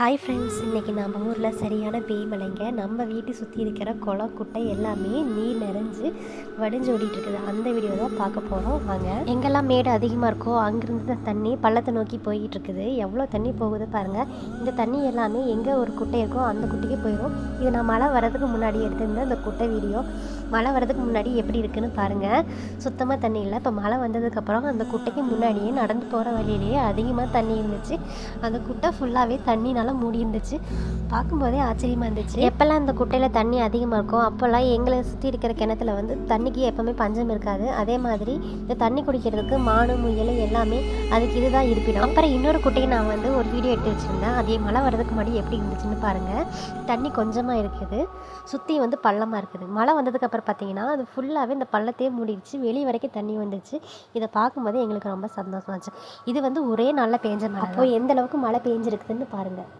Hi friends இன்றைக்கி நம்ம ஊரில் சரியான பேய் மலைங்க நம்ம வீட்டை சுற்றி இருக்கிற குளம் குட்டை எல்லாமே நீர் நிறைஞ்சு வடிஞ்சு ஓடிட்டுருக்குது அந்த வீடியோ தான் பார்க்க போகிறோம் வாங்க. எங்கெல்லாம் மேடு அதிகமாக இருக்கோ அங்கேருந்து தான் தண்ணி பள்ளத்தை நோக்கி போய்கிட்டுருக்குது எவ்வளோ தண்ணி போகுது பாருங்கள் இந்த தண்ணி எல்லாமே எங்கே ஒரு குட்டை இருக்கோ அந்த குட்டைக்கு போயிடும் இது நான் மழை வரதுக்கு முன்னாடி எடுத்திருந்த இந்த குட்டை வீடியோ மழை வரதுக்கு முன்னாடி எப்படி இருக்குன்னு பாருங்கள் சுத்தமாக தண்ணி இல்லை. இப்போ மழை வந்ததுக்கப்புறம் அந்த குட்டைக்கு முன்னாடியே நடந்து போகிற வழியிலேயே அதிகமாக தண்ணி இருந்துச்சு. அந்த குட்டை ஃபுல்லாகவே தண்ணினால மூடி இருந்துச்சு பார்க்கும்போதே ஆச்சரியமாக இருந்துச்சு. எப்போல்லாம் இந்த குட்டையில் தண்ணி அதிகமாக இருக்கும் அப்போல்லாம் எங்களை சுற்றி இருக்கிற கிணத்துல வந்து தண்ணிக்கு எப்போவுமே பஞ்சம் இருக்காது. அதே மாதிரி இந்த தண்ணி குடிக்கிறதுக்கு மானு முயல் எல்லாமே அதுக்கு இதுதான் இருப்பிடும். அப்புறம் இன்னொரு குட்டையை நான் வந்து ஒரு வீடியோ எடுத்து வச்சுருந்தேன். அதே மழை வரதுக்கு முன்னாடி எப்படி இருந்துச்சுன்னு பாருங்கள் தண்ணி கொஞ்சமாக இருக்குது. சுற்றி வந்து பள்ளமாக இருக்குது. மழை வந்ததுக்கப்புறம் பார்த்தீங்கன்னா அது ஃபுல்லாகவே இந்த பள்ளத்தையே மூடிடுச்சு. வெளியே வரைக்கும் தண்ணி வந்துச்சு. இதை பார்க்கும்போது எங்களுக்கு ரொம்ப சந்தோஷமாச்சு இது வந்து ஒரே நாளில் பேஞ்ச மழை அப்போ எந்த அளவுக்கு மழை பெஞ்சிருக்குதுன்னு பாருங்கள்